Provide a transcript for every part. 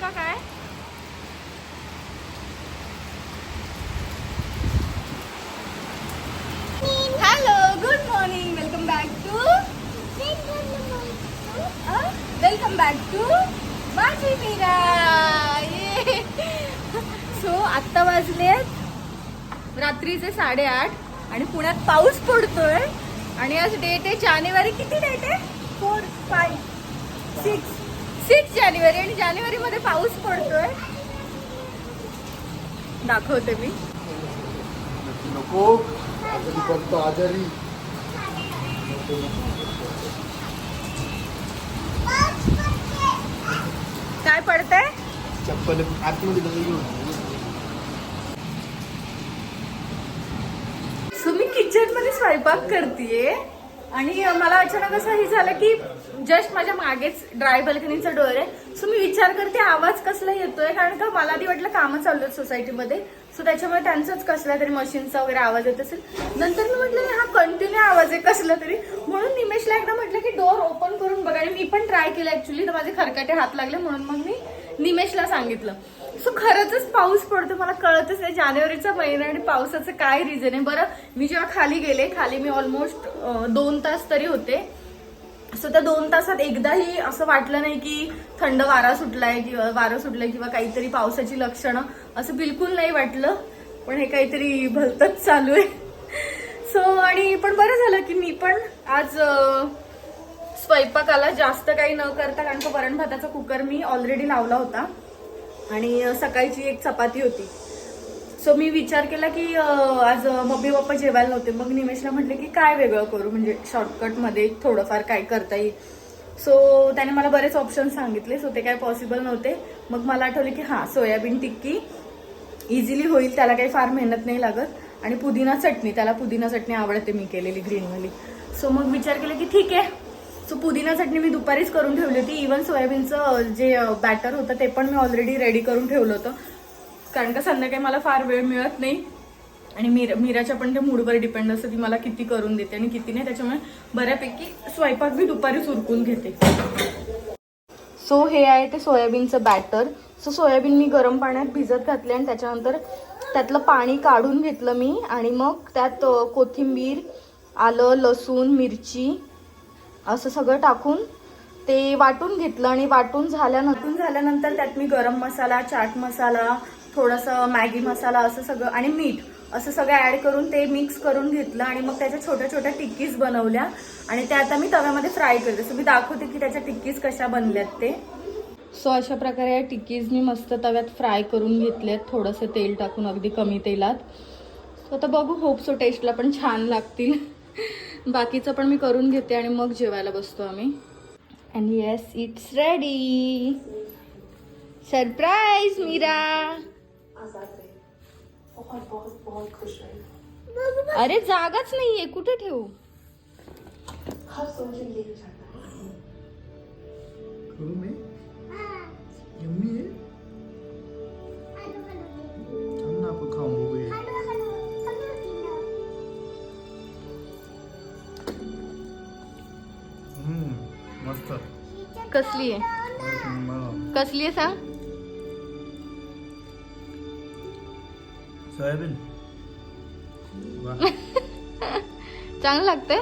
का काय? Hello good morning welcome back to welcome back to माझी मीरा सो आत्ता वाजलेत रात्रीचे साडेआठ आणि पुण्यात पाऊस पडतोय. आणि आज डेट आहे जानेवारी. किती डेट आहे? फोर फाय सिक्स सिक्स जानेवारी आणि जानेवारीमध्ये पाऊस पडतोय. दाखवते मी. नको. आजारी पडतो आजारी. काय पडतंय? चप्पल आतमध्ये घेऊन. सो मी किचनमध्ये स्वयंपाक करतेय. आणि मला अचानक असं हे झालं की जस्ट माझ्या मागेच ड्राय बाल्कनीचा डोअर आहे. सो मी विचार करते आवाज कसला येतोय? कारण का मला आधी वाटलं कामं चालू आहेत सोसायटीमध्ये. सो त्याच्यामुळे त्यांचाच कसला तरी मशीनचा वगैरे आवाज येत असेल. नंतर मी म्हटलं हा कंटिन्यू आवाज आहे कसला तरी. म्हणून निमेशला एकदा म्हटलं की डोअर ओपन करून बघा. आणि मी पण ट्राय केलं ऍक्च्युली तर माझे खरकाटे हात लागले म्हणून मग मी निमेशला सांगितलं. सो खरंच पाऊस पडतो मला कळतच नाही. जानेवारीचा महिना आणि पावसाचं काय रिझन आहे? बरं मी जेव्हा खाली गेले खाली मी ऑलमोस्ट दोन तास तरी होते. सो त्या दोन तासात एकदाही असं वाटलं नाही की थंड वारा सुटलाय किंवा वारं सुटलंय किंवा काहीतरी पावसाची लक्षणं असं बिलकुल नाही वाटलं. पण हे काहीतरी भलतच चालू आहे. सो आणि पण बरं झालं की मी पण आज स्वयंपाकाला जास्त काही न करता कारण तो वरण भाताचा कुकर मी ऑलरेडी लावला होता. आणि सकाळची एक चपाती होती. सो मी विचार केला की आज मम्मी पप्पा जेवायला नव्हते. मग निमेशला म्हटले की काय वेगळं करू? म्हणजे शॉर्टकटमध्ये थोडंफार काय करता येईल. सो त्याने मला बरेच ऑप्शन सांगितले. सो ते काय पॉसिबल नव्हते. मग मला आठवले की हां सोयाबीन टिक्की इझिली होईल. त्याला काही फार मेहनत नाही लागत. आणि पुदिना चटणी त्याला पुदिना चटणी आवडते मी केलेली ग्रीनवाली सो मग विचार केला की ठीक आहे. सो पुदिना चटणी मी दुपारीच करून ठेवली होती. इवन सोयाबीनचं जे बॅटर होतं ते पण मी ऑलरेडी रेडी करून ठेवलं होतं. कारण का संध्याकाळी मला फार वेळ मिळत नाही. आणि मीर मीराच्या पण त्या मूडवर डिपेंड असतं ती मला किती करून देते आणि किती नाही. त्याच्यामुळे बऱ्यापैकी स्वयंपाक मी दुपारीच उरकून घेते. सो हे आहे ते सोयाबीनचं बॅटर सो सोयाबीन मी गरम पाण्यात भिजत घातले आणि त्याच्यानंतर त्यातलं पाणी काढून घेतलं मी. आणि मग त्यात कोथिंबीर आलं लसूण मिरची असं सगळं टाकून ते वाटून घेतलं आणि वाटून झाल्यानंतर झाल्यानंतर त्यात मी गरम मसाला चाट मसाला थोडंसं मॅगी मसाला असं सगळं आणि मीठ असं सगळं ॲड करून ते मिक्स करून घेतलं आणि मग त्याच्या छोट्या छोट्या टिक्कीज बनवल्या. आणि त्या आता मी तव्यामध्ये फ्राय करते. सो मी दाखवते की त्याच्या टिक्कीज कशा बनल्यात ते. सो अशा प्रकारे या टिक्कीज मी मस्त तव्यात फ्राय करून घेतल्यात. थोडंसं तेल टाकून अगदी कमी तेलात. सो आता बघू. होप सो टेस्टला पण छान लागतील. बाकीचं पण मी करून घेते आणि मग जेवायला बसतो आम्ही. And yes it's ready surprise Meera. अरे जागाच नाहीये. कुठे ठेवू? करू मी? मस्त. कसली आहे? कसली आहे सांग? सोयाबीन. चांगलं लागतंय?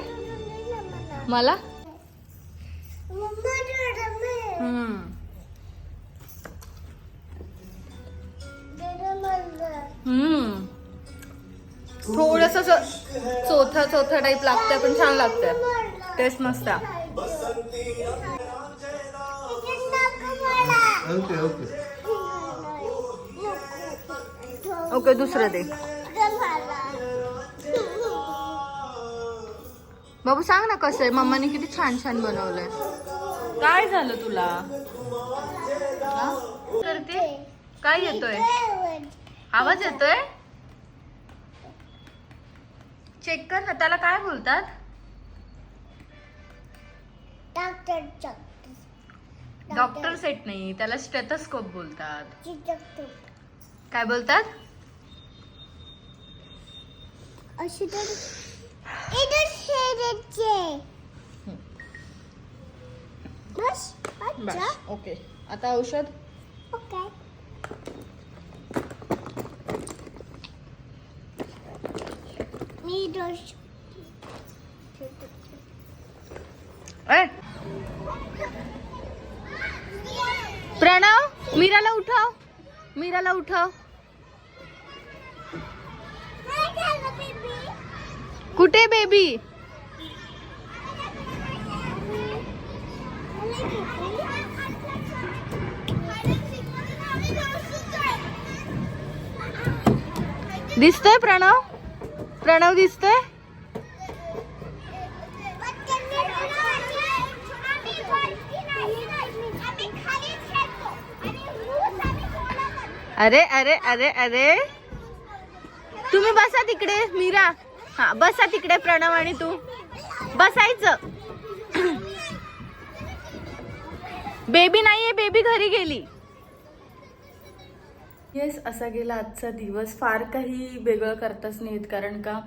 मला? थोडस चोथा चोथा टाईप लागतंय पण छान लागतंय. टेस्ट मस्त ओके ओके. ओके दुसरं दे. बाबू सांग ना कसं आहे. मम्माने किती छान छान बनवलंय. काय झालं तुला? करते काय येतोय? आवाज येतोय? चेक कर ना त्याला काय बोलतात? डॉक्टर सेट नाही त्याला स्टेथोस्कोप बोलतात. काय बोलतात? ओके. आता औषध? ओके. मी दोष ए! प्रणव मीराला उठव. मीराला उठव. कुठे बेबी दिसतोय प्रणव? प्रणव दिसतोय? अरे अरे अरे अरे. तुम्ही बसा तिकडे मीरा. हा बसा तिकडे प्रणव आणि तू. बसायचं. बेबी नाहीये बेबी घरी गेली. येस असा गेला आजचा दिवस. फार काही वेगळं करताच नाहीत कारण का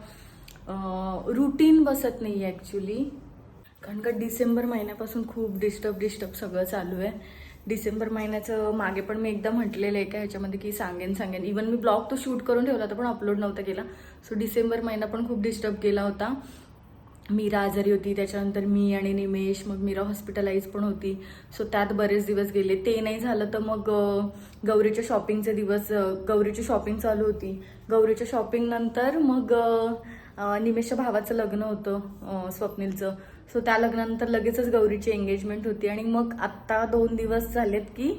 रुटीन बसत नाही आहे ॲक्च्युली कारण का डिसेंबर महिन्यापासून खूप डिस्टर्ब डिस्टर्ब सगळं चालू आहे. डिसेंबर महिन्याचं मागे पण मी एकदा म्हटलेलं आहे का ह्याच्यामध्ये की सांगेन सांगेन. इवन मी ब्लॉग तो शूट करून ठेवला होता पण अपलोड नव्हता केला. सो डिसेंबर महिना पण खूप डिस्टर्ब केला होता. मीरा आजारी होती त्याच्यानंतर मी आणि निमेश मग मीरा हॉस्पिटलाइज पण होती. सो त्यात बरेच दिवस गेले. ते नाही झालं तर मग गौरीच्या शॉपिंगचे दिवस गौरीची शॉपिंग चालू होती. गौरीच्या शॉपिंगनंतर मग निमेशच्या भावाचं लग्न होतं स्वप्नीलचं. सो त्या लग्नानंतर लगेचच गौरीची एंगेजमेंट होती आणि मग आत्ता दोन दिवस झालेत की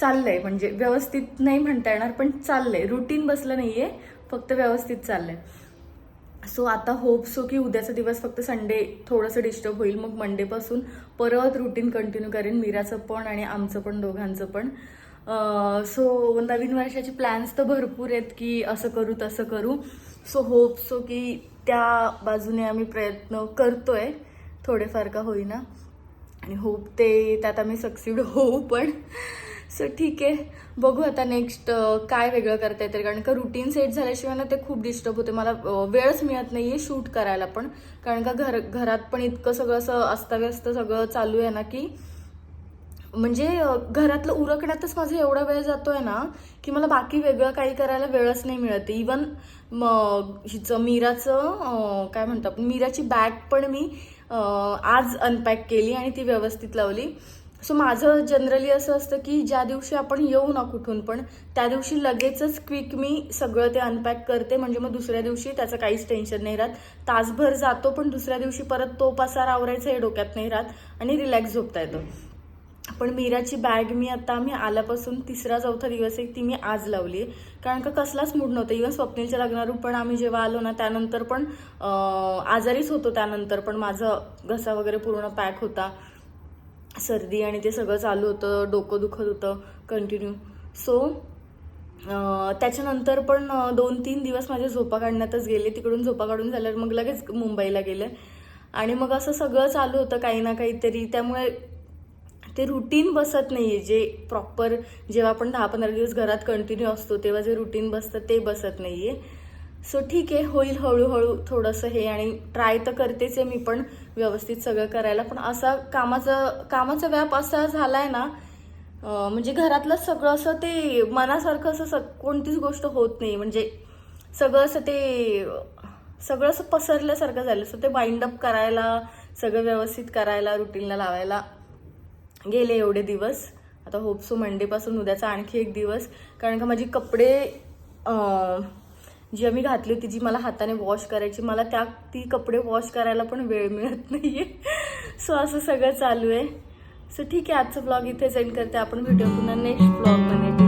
चाललंय. म्हणजे व्यवस्थित नाही म्हणता येणार पण चाललंय. रुटीन बसलं नाहीये फक्त व्यवस्थित चाललंय. सो आता होप सो की उद्याचा दिवस फक्त संडे थोडंसं डिस्टर्ब होईल. मग मंडेपासून परत रुटीन कंटिन्यू करेन मीराचं पण आणि आमचं पण दोघांचं पण. सो नवीन वर्षाचे प्लॅन्स तर भरपूर आहेत की असं करू तसं करू. सो होप सो की त्या बाजूने आम्ही प्रयत्न करतोय. थोडेफार का होईना. आणि होप ते त्यात आम्ही सक्सीड होऊ पण. सो ठीक आहे. बघू आता नेक्स्ट काय वेगळं करता येते कारण का रुटीन सेट झाल्याशिवाय ना ते खूप डिस्टर्ब होते. मला वेळच मिळत नाही आहे शूट करायला पण. कारण का घर घरात पण इतकं सगळं असं अस्ताव्यस्त सगळं चालू आहे ना की म्हणजे घरातलं उरकण्यातच माझा एवढा वेळ जातो आहे ना की मला बाकी वेगळं काही करायला वेळच नाही मिळत. इवन हिचं मीराचं काय म्हणतात मीराची बॅग पण मी आज अनपॅक केली आणि ती व्यवस्थित लावली. सो माझं जनरली असं असतं की ज्या दिवशी आपण येऊ ना कुठून पण त्या दिवशी लगेचच क्विक मी सगळं ते अनपॅक करते. म्हणजे मग दुसऱ्या दिवशी त्याचं काहीच टेन्शन नाही राहत. तासभर जातो पण दुसऱ्या दिवशी परत तो पसार आवरायचा हे डोक्यात नाही राहत. आणि रिलॅक्स झोपता येतो. पण मीराची बॅग मी आता मी आल्यापासून तिसरा चौथा दिवस आहे ती मी आज लावली कारण का कसलाच मूड नव्हता. इव्हन स्वप्नीलच्या लग्नारू पण आम्ही जेव्हा आलो ना त्यानंतर पण आजारीच होतो त्यानंतर पण माझं घसा वगैरे पूर्ण पॅक होता. सर्दी आणि ते सगळं चालू होतं डोकं दुखत होतं कंटिन्यू सो त्याच्यानंतर पण दोन तीन दिवस माझ्या झोपा काढण्यातच गेले. तिकडून झोपा काढून झाल्यावर मग लगेच मुंबईला गेले. आणि मग असं सगळं चालू होतं काही ना काहीतरी. त्यामुळे ते रुटीन बसत नाही आहे जे प्रॉपर जेव्हा आपण दहा पंधरा दिवस घरात कंटिन्यू असतो तेव्हा जे रुटीन बसतं ते बसत नाही आहे सो ठीक आहे होईल हळूहळू थोडंसं हे आणि ट्राय तर करतेच आहे मी पण व्यवस्थित सगळं करायला. पण असा कामाचा कामाचा व्याप असा झाला आहे ना म्हणजे घरातलं सगळं असं ते मनासारखं असं स- कोणतीच गोष्ट होत नाही. म्हणजे सगळं असं ते सगळं असं पसरल्यासारखं झालं. सो ते वाइंड अप करायला सगळं व्यवस्थित करायला रुटीनला लावायला गेले एवढे दिवस. आता होप सो मंडेपासून उद्याचा आणखी एक दिवस. कारण का माझी कपडे जी मी घातली होती जी मला हाताने वॉश करायची मला त्या ती कपडे वॉश करायला पण वेळ मिळत नाही आहे सो असं सगळं चालू आहे. सो ठीक आहे आजचं ब्लॉग इथे सेंड करते. आपण व्हिडिओ पुन्हा नेक्स्ट ब्लॉगमध्ये